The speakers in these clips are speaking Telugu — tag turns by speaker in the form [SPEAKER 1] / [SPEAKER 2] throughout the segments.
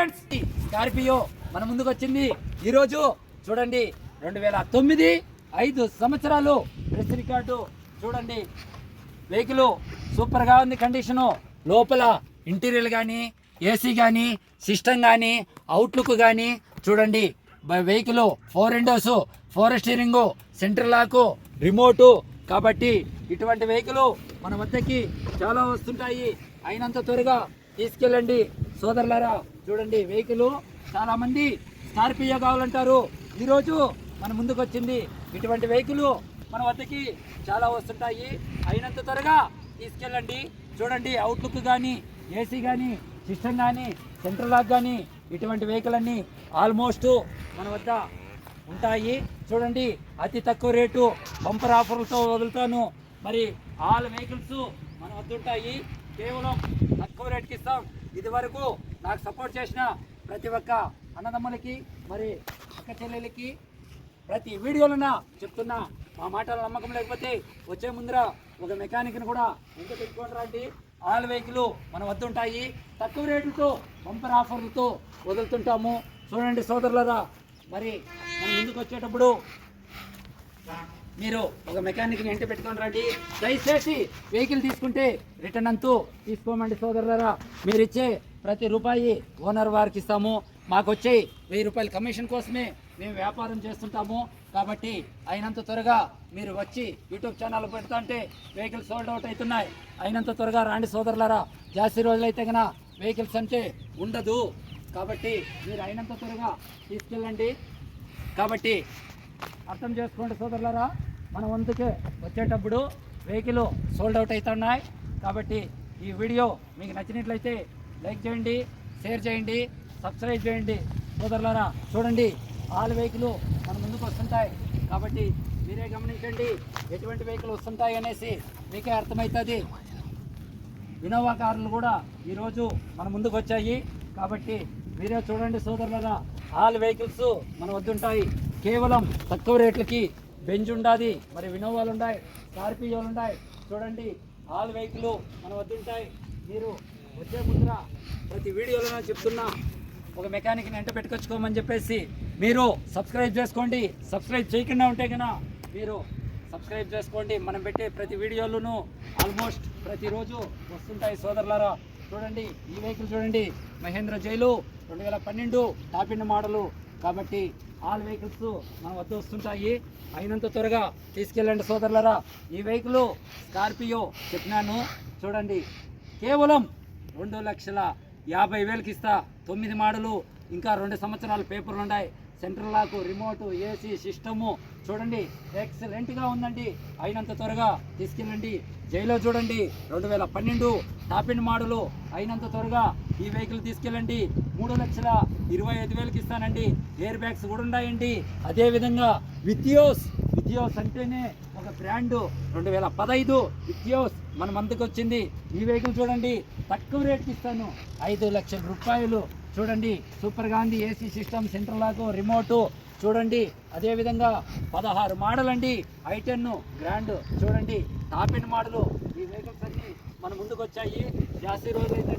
[SPEAKER 1] ఫ్రెండ్స్ స్కార్పియో మన ముందుకు వచ్చింది. ఈరోజు చూడండి రెండు వేల తొమ్మిది ఐదు సంవత్సరాలు ప్రెస్ రికార్డు. చూడండి వెహికల్ సూపర్గా ఉంది కండిషను. లోపల ఇంటీరియర్ కానీ ఏసీ కానీ సిస్టమ్ కానీ అవుట్లుక్ కానీ చూడండి vehicle four windows four steering center lock remote. కాబట్టి ఇటువంటి వెహికల్ మన వద్దకి చాలా వస్తుంటాయి. అయినంత త్వరగా తీసుకెళ్ళండి. సోదరులారా చూడండి వెహికల్ చాలామంది స్కార్పియో కావాలంటారు. ఈరోజు మన ముందుకు వచ్చింది ఇటువంటి వెహికల్ మన వద్దకి చాలా వస్తుంటాయి. అయినంత త్వరగా తీసుకెళ్ళండి. చూడండి అవుట్లుక్ కానీ ఏసీ కానీ సిస్టమ్ కానీ సెంట్రల్ లాక్ కానీ ఇటువంటి వెహికల్ అన్ని ఆల్మోస్ట్ మన వద్ద ఉంటాయి. చూడండి అతి తక్కువ రేటు బంపర్ ఆఫర్లతో వదులుతాను. మరి ఆల్ వెహికల్స్ మన వద్ద ఉంటాయి. కేవలం ఇదివరకు నాకు సపోర్ట్ చేసిన ప్రతి ఒక్క అన్నదమ్ములకి మరి అక్క చెల్లెలకి ప్రతి వీడియోలోన చెప్తున్నా మా మాటల నమ్మకం లేకపోతే వచ్చే ముందర ఒక మెకానిక్ని కూడా ఎంత పెట్టుకోండి రండి. ఆల్ వెహికల్ మన వద్ద ఉంటాయి. తక్కువ రేట్లతో బంపర్ ఆఫర్లతో వదులుతుంటాము. చూడండి సోదరులరా మరి మనం ముందుకు వచ్చేటప్పుడు మీరు ఒక మెకానిక్ని ఎంట పెట్టుకొని రండి. దయచేసి వెహికల్ తీసుకుంటే రిటర్న్ అంతూ తీసుకోమండి సోదరులరా. మీరు ఇచ్చే ప్రతి రూపాయి ఓనర్ వారికి ఇస్తాము. మాకు వచ్చే వెయ్యి రూపాయల కమిషన్ కోసమే మేము వ్యాపారం చేస్తుంటాము. కాబట్టి అయినంత త్వరగా మీరు వచ్చి యూట్యూబ్ ఛానల్ పెడుతుంటే వెహికల్ వెహికల్స్ సోల్డ్ అవుట్ అవుతున్నాయి. అయినంత త్వరగా రాండి సోదరులారా. జాస్తి రోజులైతే గన వెహికల్స్ అంటే ఉండదు. కాబట్టి మీరు అయినంత త్వరగా తీసుకెళ్ళండి. కాబట్టి అర్థం చేసుకోండి సోదరులారా. మన వంతుకే వచ్చేటప్పుడు వెహికల్ సోల్డ్ అవుట్ అవుతున్నాయి. కాబట్టి ఈ వీడియో మీకు నచ్చినట్లయితే లైక్ చేయండి షేర్ చేయండి సబ్స్క్రైబ్ చేయండి. సోదరులారా చూడండి ఆల్ వెహికల్ మన ముందుకు వస్తుంటాయి. కాబట్టి మీరే గమనించండి ఎటువంటి వెహికల్ వస్తుంటాయి అనేసి మీకే అర్థమవుతుంది. ఇన్నోవా కార్లు కూడా ఈరోజు మన ముందుకు వచ్చాయి. కాబట్టి మీరే చూడండి సోదరులరా ఆల్ వెహికల్స్ మన వద్దుంటాయి. కేవలం తక్కువ రేట్లకి బెంజ్ ఉండాది. మరి వినోవాలు ఉన్నాయి స్కార్పియోలు ఉన్నాయి చూడండి ఆల్ వెహికల్ మన వద్ద ఉంటాయి. మీరు వచ్చే ముందర ప్రతి వీడియోలో చెప్తున్నా ఒక మెకానిక్ని ఎంట పెట్టుకొచ్చుకోమని చెప్పేసి మీరు సబ్స్క్రైబ్ చేసుకోండి. సబ్స్క్రైబ్ చేయకుండా ఉంటే కనుక మీరు సబ్స్క్రైబ్ చేసుకోండి. మనం పెట్టే ప్రతి వీడియోలోనూ ఆల్మోస్ట్ ప్రతిరోజు వస్తుంటాయి సోదరులారా. చూడండి ఈ వెహికల్ చూడండి మహేంద్ర జైలు రెండు వేల పన్నెండు టాప్ ఎండ్ మోడలు. కాబట్టి ఆల్ వెహికల్స్ మన వద్ద వస్తుంటాయి. అయినంత త్వరగా తీసుకెళ్ళండి సోదరులరా. ఈ వెహికల్ స్కార్పియో చెప్పినాను. చూడండి. కేవలం రెండు లక్షల యాభై వేలకి ఇస్తా తొమ్మిది మోడలు ఇంకా రెండు సంవత్సరాల పేపర్లు ఉన్నాయి. సెంట్రల్ లాకు రిమోట్ ఏసీ సిస్టము. చూడండి ఎక్సలెంట్గా ఉందండి. అయినంత త్వరగా తీసుకెళ్ళండి. జైలో చూడండి రెండు వేల పన్నెండు టాప్ ఎండ్ మోడలు. అయినంత త్వరగా ఈ వెహికల్ తీసుకెళ్ళండి. మూడు లక్షల ఇరవై ఐదు వేలకి ఇస్తానండి. ఎయిర్ బ్యాగ్స్ కూడా ఉన్నాయండి. అదేవిధంగా విద్యోస్ విద్యోస్ అంటేనే ఒక బ్రాండు. రెండు వేల పదహైదు విద్యోస్ మన మందుకు వచ్చింది. ఈ వెహికల్ చూడండి. తక్కువ రేట్కి ఇస్తాను. ఐదు లక్షల రూపాయలు. చూడండి. Super Gandhi AC system central lock remote. చూడండి. అదేవిధంగా పదహారు మోడల్ అండి ఐటెన్ను గ్రాండ్. చూడండి. Top end model. ఈ వెహికల్స్ అన్ని మన ముందుకు వచ్చాయి. జాస్తి రోజు అయితే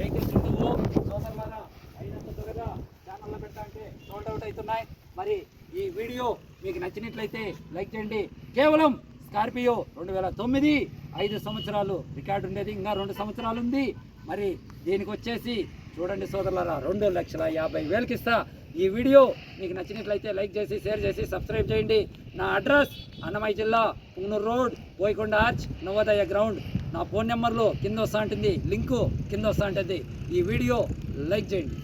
[SPEAKER 1] వెహికల్స్ ఉండవు. సోదరులారా అయినంత త్వరగా ఛానల్లో పెట్టాలంటే సోల్డ్ అవుట్ అవుతున్నాయి. మరి ఈ వీడియో మీకు నచ్చినట్లయితే లైక్ చేయండి. కేవలం స్కార్పియో రెండు వేల తొమ్మిది ఐదు సంవత్సరాలు రికార్డు ఉండేది ఇంకా రెండు సంవత్సరాలు ఉంది. మరి దీనికి వచ్చేసి చూడండి సోదరులారా రెండు లక్షల యాభై వేలకి ఇస్తా. ఈ వీడియో మీకు నచ్చినట్లయితే లైక్ చేసి షేర్ చేసి సబ్స్క్రైబ్ చేయండి. నా అడ్రస్ అన్నమయ్య జిల్లా Punganur road Poyikonda arch Navodaya ground. నా ఫోన్ నెంబర్లో కింద వస్తా ఉంటుంది లింకు కింద వస్తా ఉంటుంది ఈ వీడియో లైక్ చేయండి.